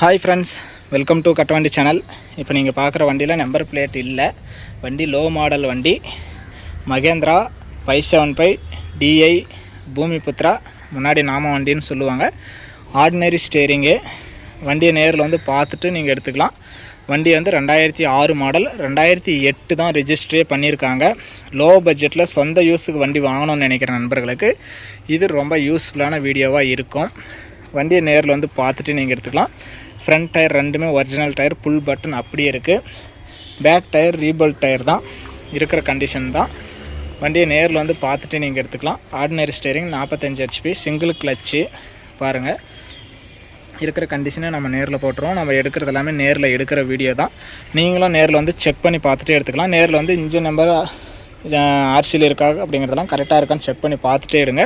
Hi friends welcome to Kattavandi channel இப்போ நீங்கள் பார்க்குற வண்டியில் நம்பர் பிளேட் இல்லை. வண்டி லோ மாடல் வண்டி. Mahindra five seven five DI Bhoomiputra. முன்னாடி நாம வண்டின்னு சொல்லுவாங்க. ஆர்டினரி ஸ்டேரிங்கு வண்டியை நேரில் வந்து பார்த்துட்டு நீங்கள் எடுத்துக்கலாம். வண்டி வந்து ரெண்டாயிரத்தி ஆறு மாடல் ரெண்டாயிரத்தி எட்டு தான் ரிஜிஸ்டரே பண்ணியிருக்காங்க. லோ பட்ஜெட்டில் சொந்த யூஸுக்கு வண்டி வாங்கணும்னு நினைக்கிற நண்பர்களுக்கு இது ரொம்ப யூஸ்ஃபுல்லான வீடியோவாக இருக்கும். வண்டியை நேரில் வந்து பார்த்துட்டு நீங்கள் எடுத்துக்கலாம். ஃப்ரண்ட் டயர் ரெண்டுமே ஒரிஜினல் டயர் புல் பட்டன் அப்படியே இருக்குது பேக் டயர் ரீபல் டயர் தான். இருக்கிற கண்டிஷன் தான். வண்டியை நேரில் வந்து பார்த்துட்டு நீங்கள் எடுத்துக்கலாம். ஆர்டினரி ஸ்டேரிங் நாற்பத்தஞ்சு ஹெச்பி சிங்கிள் கிளச்சு பாருங்கள் இருக்கிற கண்டிஷனை நம்ம நேரில் போட்டுருவோம். நம்ம எடுக்கிறது எல்லாமே நேரில் எடுக்கிற வீடியோ தான். நீங்களும் நேரில் வந்து செக் பண்ணி பார்த்துட்டே எடுத்துக்கலாம். நேரில் வந்து இன்ஜின் நம்பர் ஆர்சியில் இருக்கா அப்படிங்கிறதெல்லாம் கரெக்டாக இருக்கான்னு செக் பண்ணி பார்த்துட்டே இருங்க.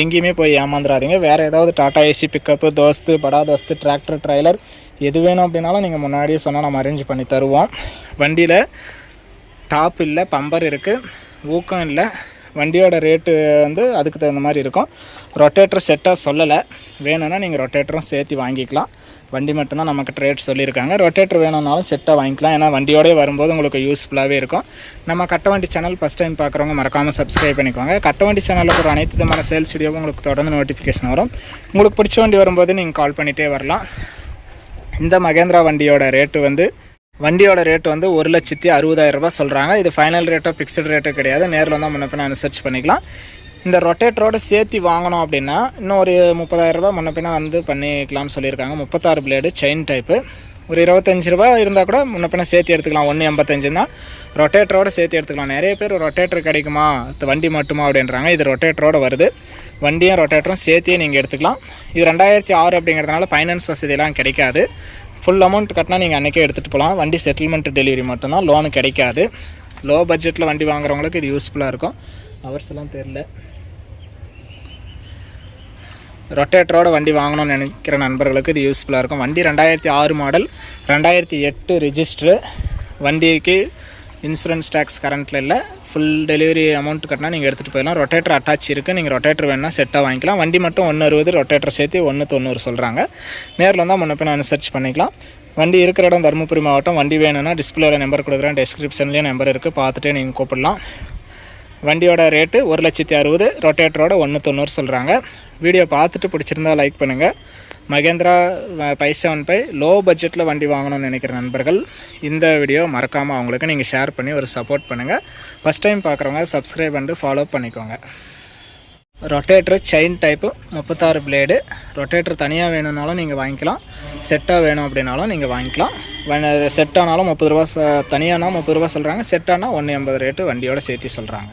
எங்கேயுமே போய் ஏமாந்துடாதீங்க வேறு ஏதாவது டாட்டா ஏசி பிக்கப்பு தோஸ்து படா தோஸ்து டிராக்டர் ட்ரைலர் எது வேணும் அப்படின்னாலும் நீங்கள் முன்னாடியே சொன்னால் நம்ம அரேஞ்ச் பண்ணி தருவோம். வண்டியில் டாப் இல்லை பம்பர் இருக்குது ஊக்கம் இல்லை. வண்டியோட ரேட்டு வந்து அதுக்கு தகுந்த மாதிரி இருக்கும். ரொட்டேட்டர் செட்டாக சொல்லலை. வேணும்னா நீங்கள் ரொட்டேட்டரும் சேர்த்து வாங்கிக்கலாம். வண்டி மட்டும்தான் நம்மக்கிட்ட ரேட் சொல்லியிருக்காங்க. ரொட்டேட்டர் வேணும்னாலும் செட்டாக வாங்கிக்கலாம். ஏன்னா வண்டியோடய வரும்போது உங்களுக்கு யூஸ்ஃபுல்லாகவே இருக்கும். நம்ம கட்ட வண்டி சேனல் ஃபஸ்ட் டைம் பார்க்குறவங்க மறக்காமல் சப்ஸ்கிரைப் பண்ணிக்கோங்க. கட்டவண்டி சேனலில் ஒரு அனைத்து விதமான சேல்ஸ் வீடியோவும் உங்களுக்கு தொடர்ந்து நோட்டிஃபிகேஷன் வரும். உங்களுக்கு பிடிச்ச வண்டி வரும்போது நீங்கள் கால் பண்ணிகிட்டே வரலாம். இந்த மகேந்திரா வண்டியோட ரேட்டு வந்து வண்டியோட ரேட் வந்து ஒரு லட்சத்தி அறுபதாயிரம் சொல்கிறாங்க இது ஃபைனல் ரேட்டோ ஃபிக்ஸ்டு ரேட்டோ கிடையாது. நேரில் வந்தால் முன்னப்பின பின்ன அனுசரிச்சு பண்ணிக்கலாம். இந்த ரொட்டேட்டரோட சேர்த்து வாங்கணும் அப்படின்னா இன்னும் ஒரு முப்பதாயிரரூபா ரூபாய் முன்ன வந்து பண்ணிக்கலாம்னு சொல்லியிருக்காங்க. முப்பத்தாறு பிளேடு செயின் டைப்பு ஒரு இருபத்தஞ்சு ரூபா இருந்தால் கூட முன்ன பின்ன சேர்த்து எடுத்துக்கலாம். ஒன்று எண்பத்தஞ்சுன்னா ரொட்டேட்டரோட சேர்த்து எடுத்துக்கலாம். நிறைய பேர் ரொட்டேட்டர் கிடைக்குமா? வண்டி மட்டுமா அப்படின்றாங்க. இது ரொட்டேட்டரோட வருது. வண்டியும் ரொட்டேட்டரும் சேர்த்தே நீங்கள் எடுத்துக்கலாம். இது ரெண்டாயிரத்தி ஆறு அப்படிங்கிறதுனால ஃபைனான்ஸ் வசதியெல்லாம் கிடைக்காது. ஃபுல் அமௌண்ட் கட்டினா நீங்கள் அன்றைக்கே எடுத்துகிட்டு போகலாம் வண்டி செட்டில்மெண்ட் டெலிவரி மட்டும்தான். லோனு கிடைக்காது. லோ பட்ஜெட்டில் வண்டி வாங்குறவங்களுக்கு இது யூஸ்ஃபுல்லாக இருக்கும். ஹவர்ஸ் எல்லாம் தெரில ரொட்டேட்டரோட வண்டி வாங்கணும்னு நினைக்கிற நண்பர்களுக்கு இது யூஸ்ஃபுல்லாக இருக்கும். வண்டி ரெண்டாயிரத்தி ஆறு மாடல் ரெண்டாயிரத்தி எட்டு ரிஜிஸ்டரு வண்டிக்கு இன்சூரன்ஸ் டேக்ஸ் கரண்ட்டில் இல்லை. ஃபுல் டெலிவரி அமௌண்ட் கட்டினா நீங்கள் எடுத்துகிட்டு போயிடலாம். ரொட்டேட்டர் அட்டாச் இருக்குது நீங்கள் ரொட்டேட்டர் வேணால் செட்டாக வாங்கிக்கலாம். வண்டி மட்டும் ஒன்று அறுபது ரொட்டேட்டர் சேர்த்து ஒன்று தொண்ணூறு சொல்கிறாங்க நேரில் வந்தால் முன்ன பின்ன அனுசரிச்சு பண்ணிக்கலாம். வண்டி இருக்கிற இடம் தருமபுரி மாவட்டம். வண்டி வேணும்னா டிஸ்பிளேவில் நம்பர் கொடுக்குறேன். டிஸ்கிரிப்ஷன்லேயும் நம்பர் இருக்குது பார்த்துட்டே நீங்கள் கூப்பிடலாம். வண்டியோட ரேட்டு ஒரு லட்சத்தி அறுபது ரொட்டேட்டரோட ஒன்று தொண்ணூறு சொல்கிறாங்க வீடியோ பார்த்துட்டு பிடிச்சிருந்தா லைக் பண்ணுங்கள் Mahindra five seven five low பட்ஜெட்டில் வண்டி வாங்கணும்னு நினைக்கிற நண்பர்கள் இந்த வீடியோ மறக்காமல் அவங்களுக்கு நீங்கள் ஷேர் பண்ணி ஒரு சப்போர்ட் பண்ணுங்கள் ஃபஸ்ட் டைம் பார்க்குறவங்க சப்ஸ்கிரைப் பண்ணிட்டு ஃபாலோ பண்ணிக்கோங்க. ரொட்டேட்ரு செயின் டைப்பு முப்பத்தாறு பிளேடு ரொட்டேட்ரு தனியாக வேணும்னாலும் நீங்கள் வாங்கிக்கலாம். செட்டாக வேணும் அப்படின்னாலும் நீங்கள் வாங்கிக்கலாம். செட்டானாலும் முப்பது ரூபா தனியானா முப்பது ரூபா சொல்கிறாங்க செட்டானா ஒன்று எண்பது ரேட்டு வண்டியோட சேர்த்து சொல்கிறாங்க